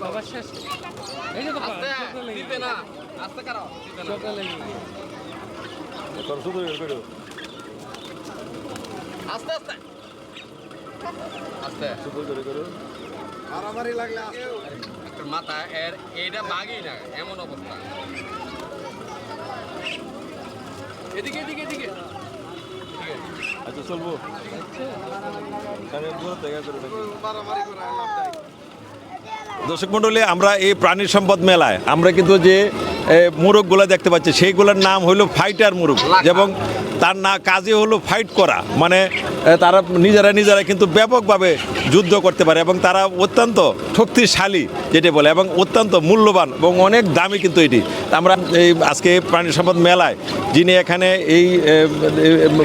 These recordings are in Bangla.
বাবা শেষ। এই যে বাবা আস্তে চোখে লেগে। দিবে না। আস্তে কারও দিবে না। চোখে লেগে। গেছে। আস্তে আস্তে। আস্তে। একটু মাথা এর এইটা বাগই না এমন অবস্থা। এদিকে এদিকে এদিকে। আচ্ছা চলবো। দর্শক মন্ডলী আমরা এই প্রাণী সম্পদ মেলায় আমরা কিন্তু যে মোরগগুলো দেখতে পাচ্ছি সেইগুলোর নাম হলো ফাইটার মোরগ এবং তার না কাজে হলো ফাইট করা। মানে তারা নিজেরা নিজেরা কিন্তু ব্যাপকভাবে যুদ্ধ করতে পারে এবং তারা অত্যন্ত শক্তিশালী যেটা বলে এবং অত্যন্ত মূল্যবান এবং অনেক দামি কিন্তু এটি। আমরা এই আজকে প্রাণী সম্পদ মেলায় যিনি এখানে এই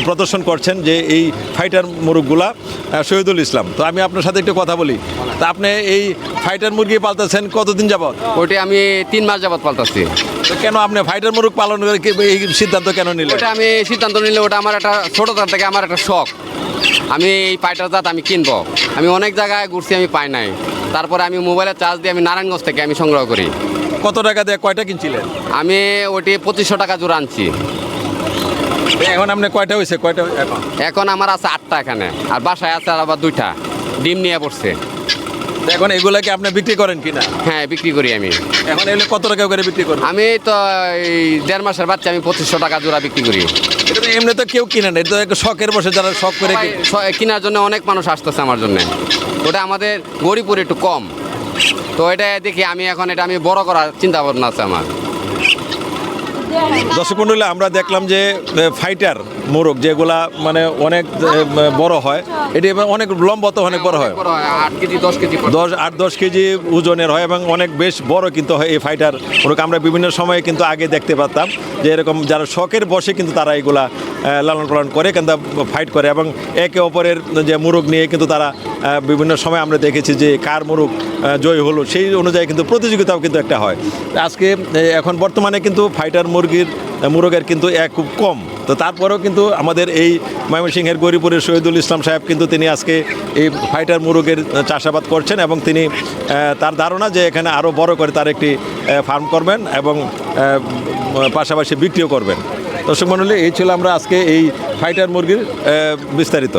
প্রদর্শন করছেন যে এই ফাইটার মুরগগুলা শহীদুল ইসলাম। তো আমি আপনার সাথে একটু কথা বলি। তা আপনি এই ফাইটার মুরগি পালতেছেন কতদিন যাবত ওইটা আমি তিন মাস যাবত পাল্টাচ্ছি তো কেন আপনি ফাইটার মুরগ পালন করে এই সিদ্ধান্ত কেন নিলেন? ওটা আমি সিদ্ধান্ত নিলে ওটা আমার একটা ছোটো তার থেকে আমার একটা শখ। আমি এই পাইটার জাত আমি কিনবো। আমি অনেক জায়গায় ঘুরছি আমি পাই নাই। তারপরে আমি মোবাইলে চার্জ দিয়ে আমি নারায়ণগঞ্জ থেকে আমি সংগ্রহ করি। কত টাকা দিয়ে কয়টা কিনছিলেন? আমি ওটি পঁচিশশো টাকা জোড়া আনছি। এখন আপনি কয়টা হয়েছে কয়টা এখন? এখন আমার আছে আটটা এখানে আর বাসায় আছে আবার দুইটা। ডিম নিয়ে পড়ছে। এখন এগুলা কি আপনি বিক্রি করেন কিনা? হ্যাঁ বিক্রি করি আমি। এখন এগুলো কত টাকা করে বিক্রি করেন আমি তো এই দেড় মাসের বাচ্চা আমি পঁচিশশো টাকা জোড়া বিক্রি করি। এমনি তো কেউ কিনে না এটা তো একটা শখের বসে যারা শখ করে কেনার জন্য অনেক মানুষ আসতেছে আমার জন্য। ওটা আমাদের গরিবপুর একটু কম। তো এটা দেখি আমি এখন এটা আমি বড় করার চিন্তা ভাবনা আছে আমার। দর্শক মন্ডলী, আমরা দেখলাম যে ফাইটার মোরগ, যেগুলা মানে অনেক বড় হয়, এটি অনেক লম্বা তো অনেক বড় হয়। দশ দশ আট, দশ কেজি ওজনের হয় এবং অনেক বেশ বড় কিন্তু হয় এই ফাইটার মোরগ। আমরা বিভিন্ন সময়ে কিন্তু আগে দেখতে পারতাম যে, এরকম যারা শখের বসে কিন্তু তারা এগুলা লালন পালন করে কিন্তু ফাইট করে এবং একে অপরের যে মোরগ নিয়ে কিন্তু তারা বিভিন্ন সময় আমরা দেখেছি যে কার মোরগ জয় হলো, সেই অনুযায়ী কিন্তু প্রতিযোগিতাও কিন্তু একটা হয়। আজকে এখন বর্তমানে কিন্তু ফাইটার মুরগির মুরগের কিন্তু এক খুব কম। তো তারপরেও কিন্তু আমাদের এই ময়মনসিংহের গরিপুরের শহীদুল ইসলাম সাহেব কিন্তু তিনি আজকে এই ফাইটার মুরগের চাষাবাদ করছেন এবং তিনি তার ধারণা যে এখানে আরও বড় করে তার একটি ফার্ম করবেন এবং পাশাপাশি বিক্রিও করবেন। দর্শক মণ্ডলী এই ছিল আমরা আজকে এই ফাইটার মুরগির বিস্তারিত।